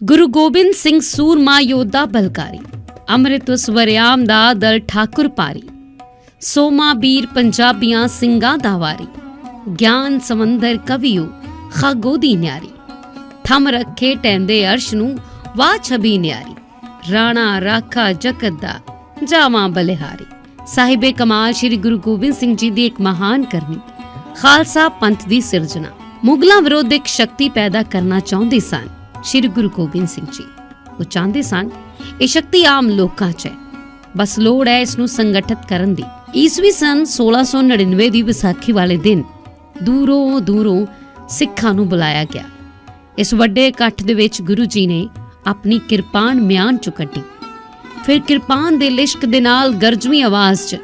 ਗੁਰੂ ਗੋਬਿੰਦ ਸਿੰਘ ਸੂਰਮਾ ਯੋਧਾ ਬਲਕਾਰੀ, ਅੰਮ੍ਰਿਤ ਸਵਰਿਆਮ ਦਾ ਦਲ ਠਾਕੁਰ ਪਾਰੀ, ਸੋਮਾ ਬੀਰ ਪੰਜਾਬੀਆਂ ਸਿੰਘਾਂ ਦਾ ਵਾਰੀ, ਗਿਆਨ ਸਮੰਦਰ ਕਵਿਓ ਖਾਗੋ ਨਿਆਰੀ, ਥਮ ਰੱਖੇ ਟੈਂਦੇ ਅਰਸ਼ ਨੂੰ ਵਾਹ ਛਬੀ ਨਿਆਰੀ, ਰਾਣਾ ਰਾਖਾ ਜਗਤ ਦਾ ਜਾਵਾਂ ਬਲਿਹਾਰੀ। ਸਾਹਿਬੇ ਕਮਾਲ ਸ੍ਰੀ ਗੁਰੂ ਗੋਬਿੰਦ ਸਿੰਘ ਜੀ ਦੀ ਇੱਕ ਮਹਾਨ ਕਰਨੀ ਖਾਲਸਾ ਪੰਥ ਦੀ ਸਿਰਜਣਾ, ਮੁਗਲਾਂ ਵਿਰੁੱਧ ਇੱਕ ਸ਼ਕਤੀ ਪੈਦਾ ਕਰਨਾ ਚਾਹੁੰਦੇ ਸਨ। ਸ੍ਰੀ ਗੁਰੂ ਗੋਬਿੰਦ ਸਿੰਘ ਜੀ। ਉਹ ਚਾਹੁੰਦੇ ਸਨ, ਇਹ ਸ਼ਕਤੀ ਆਮ ਲੋਕਾਂ 'ਚ ਹੈ। ਬਸ ਲੋੜ ਹੈ ਇਸ ਨੂੰ ਸੰਗਠਿਤ ਕਰਨ ਦੀ। ਈਸਵੀ ਸਨ 1699 ਦੀ ਵਿਸਾਖੀ ਵਾਲੇ ਦਿਨ ਦੂਰੋਂ ਦੂਰੋਂ ਸਿੱਖਾਂ ਨੂੰ ਬੁਲਾਇਆ ਗਿਆ। ਇਸ ਵੱਡੇ ਇਕੱਠ ਦੇ ਵਿੱਚ ਗੁਰੂ ਜੀ ਨੇ ਆਪਣੀ ਕਿਰਪਾਨ ਮਿਆਨ ਚੋਂ ਕੱਢੀ। ਫਿਰ ਕਿਰਪਾਨ ਦੇ ਲਿਸ਼ਕ ਦੇ ਨਾਲ ਗਰਜਵੀਂ ਆਵਾਜ਼ 'ਚ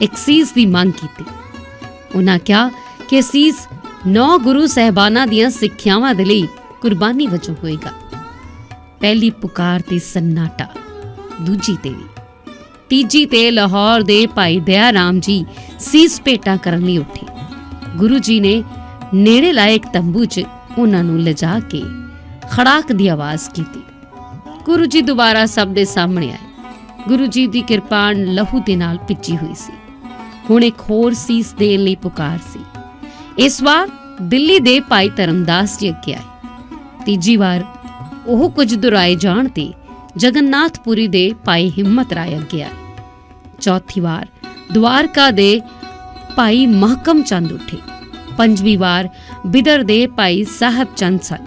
ਇੱਕ ਸੀਸ ਦੀ ਮੰਗ ਕੀਤੀ। ਉਹਨਾਂ ਕਿਹਾ ਕਿ ਸੀਸ ਨੌ ਗੁਰੂ ਸਹਿਬਾਨਾਂ ਦੀਆਂ ਸਿੱਖਿਆਵਾਂ ਦੇ ਲਈ ਕੁਰਬਾਨੀ ਵਜੋਂ ਹੋਏਗਾ। ਪਹਿਲੀ ਪੁਕਾਰ ਤੇ ਸੰਨਾਟਾ, ਦੂਜੀ ਤੇ ਵੀ ਤੀਜੀ ਤੇ ਲਾਹੌਰ ਦੇ ਭਾਈ ਦਇਆ ਰਾਮ ਜੀ ਸੀਸ ਭੇਟਾ ਕਰਨ ਲਈ ਉੱਠੇ। ਗੁਰੂ ਜੀ ਨੇ ਨੇੜੇ ਲਾਏ ਇੱਕ ਤੰਬੂ 'ਚ ਉਹਨਾਂ ਨੂੰ ਲਿਜਾ ਕੇ ਖੜਾਕ ਦੀ ਆਵਾਜ਼ ਕੀਤੀ। ਗੁਰੂ ਜੀ ਦੁਬਾਰਾ ਸਭ ਦੇ ਸਾਹਮਣੇ ਆਏ। ਗੁਰੂ ਜੀ ਦੀ ਕਿਰਪਾਨ ਲਹੂ ਦੇ ਨਾਲ ਪਿੱਜੀ ਹੋਈ ਸੀ। ਹੁਣ ਇੱਕ ਹੋਰ ਸੀਸ ਦੇਣ ਲਈ ਪੁਕਾਰ ਸੀ। ਇਸ ਵਾਰ ਦਿੱਲੀ ਦੇ ਭਾਈ ਧਰਮਦਾਸ ਜੀ ਅੱਗੇ ਆਏ। ਤੀਜੀ ਵਾਰ ਉਹ ਕੁਝ ਦੁਰਾਏ ਜਾਣ ਤੇ ਜਗਨਨਾਥਪੁਰੀ ਦੇ ਭਾਈ ਹਿੰਮਤ ਰਾਏ ਅੱਗੇ ਆਏ। ਚੌਥੀ ਵਾਰ ਦਵਾਰਕਾ ਦੇ ਭਾਈ ਮਹਕਮ ਚੰਦ ਉੱਠੇ। ਪੰਜਵੀਂ ਵਾਰ ਬਿਦਰ ਦੇ ਭਾਈ ਸਾਹਿਬ ਚੰਦ ਸਨ।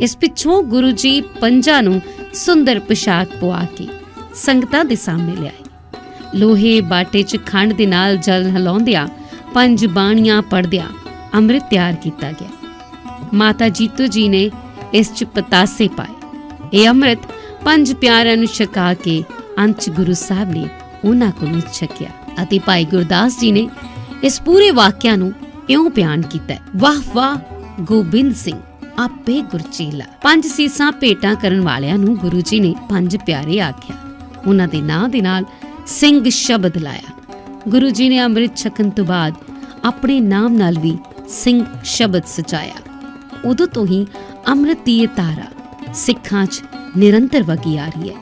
ਇਸ ਪਿੱਛੋਂ ਗੁਰੂ ਜੀ ਪੰਜਾਂ ਨੂੰ ਸੁੰਦਰ ਪੋਸ਼ਾਕ ਪਵਾ ਕੇ ਸੰਗਤਾਂ ਦੇ ਸਾਹਮਣੇ ਲਿਆਏ। ਲੋਹੇ ਬਾਟੇ 'ਚ ਖੰਡ ਦੇ ਨਾਲ ਜਲ ਹਲਾਉਂਦਿਆਂ ਪੰਜ ਬਾਣੀਆਂ ਪੜਦਿਆਂ ਅੰਮ੍ਰਿਤ ਤਿਆਰ ਕੀਤਾ ਗਿਆ। ਮਾਤਾ ਜੀਤੋ ਜੀ ਨੇ ਇਸ 'ਚ ਪਤਾਸੇ ਪਾਏ। ਇਹ ਅੰਮ੍ਰਿਤ ਪੰਜ ਪਿਆਰਿਆਂ ਨੂੰ ਛਕਾ ਕੇ ਅੰਤ ਗੁਰੂ ਸਾਹਿਬ ਨੇ ਉਹਨਾਂ ਕੋਲੋਂ ਛਕਿਆ ਅਤੇ ਭਾਈ ਗੁਰਦਾਸ ਜੀ ਨੇ ਇਸ ਪੂਰੇ ਵਾਕਿਆ ਨੂੰ ਇਉਂ ਬਿਆਨ ਕੀਤਾ ਵਾਹ ਵਾਹ, ਗੋਬਿੰਦ ਸਿੰਘ, ਆਪੇ ਗੁਰਚੇਲਾ। ਪੰਜ ਸੀਸਾਂ ਭੇਟਾਂ ਕਰਨ ਵਾਲਿਆਂ ਨੂੰ ਗੁਰੂ ਜੀ ਨੇ ਪੰਜ ਪਿਆਰੇ ਆਖਿਆ। ਉਹਨਾਂ ਦੇ ਨਾਂ ਦੇ ਨਾਲ ਸਿੰਘ ਸ਼ਬਦ ਲਾਇਆ। ਗੁਰੂ ਜੀ ਨੇ ਅੰਮ੍ਰਿਤ ਛਕਣ ਤੋਂ ਬਾਅਦ ਆਪਣੇ ਨਾਮ ਨਾਲ ਵੀ ਸਿੰਘ ਸ਼ਬਦ ਸਜਾਇਆ। ਉਦੋਂ ਤੋਂ ਹੀ ਅੰਮ੍ਰਿਤ ਦੀ ਧਾਰਾ ਸਿੱਖਾਂ 'ਚ ਨਿਰੰਤਰ ਵਗੀ ਆ ਰਹੀ ਹੈ।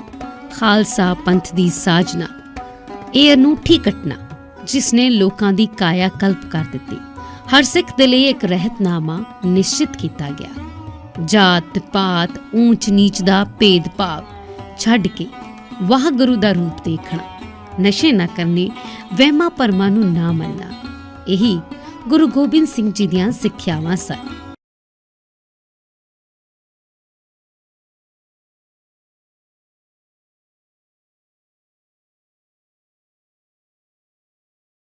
ਖਾਲਸਾ ਪੰਥ ਦੀ ਸਾਜਨਾ, ਇਹ ਅਨੂਠੀ ਘਟਨਾ ਜਿਸ ਨੇ ਲੋਕਾਂ ਦੀ ਕਾਇਆ ਕਲਪ ਕਰ ਦਿੱਤੀ। ਹਰ ਸਿੱਖ ਦੇ ਲਈ ਇੱਕ ਰਹਿਤਨਾਮਾ ਨਿਸ਼ਚਿਤ ਕੀਤਾ ਗਿਆ। ਜਾਤ, ਪਾਤ, ਊਂਚ, ਨੀਚ ਦਾ ਭੇਦਭਾਵ ਛੱਡ ਕੇ ਵਾਹਿਗੁਰੂ ਦਾ ਰੂਪ ਦੇਖਣਾ, ਨਸ਼ੇ ਨਾ ਕਰਨੇ, ਵਹਿਮਾਂ ਭਰਮਾਂ ਨੂੰ ਨਾ ਮੰਨਣਾ, ਇਹੀ ਗੁਰੂ ਗੋਬਿੰਦ ਸਿੰਘ ਜੀ ਦੀਆਂ ਸਿੱਖਿਆਵਾਂ ਸਨ।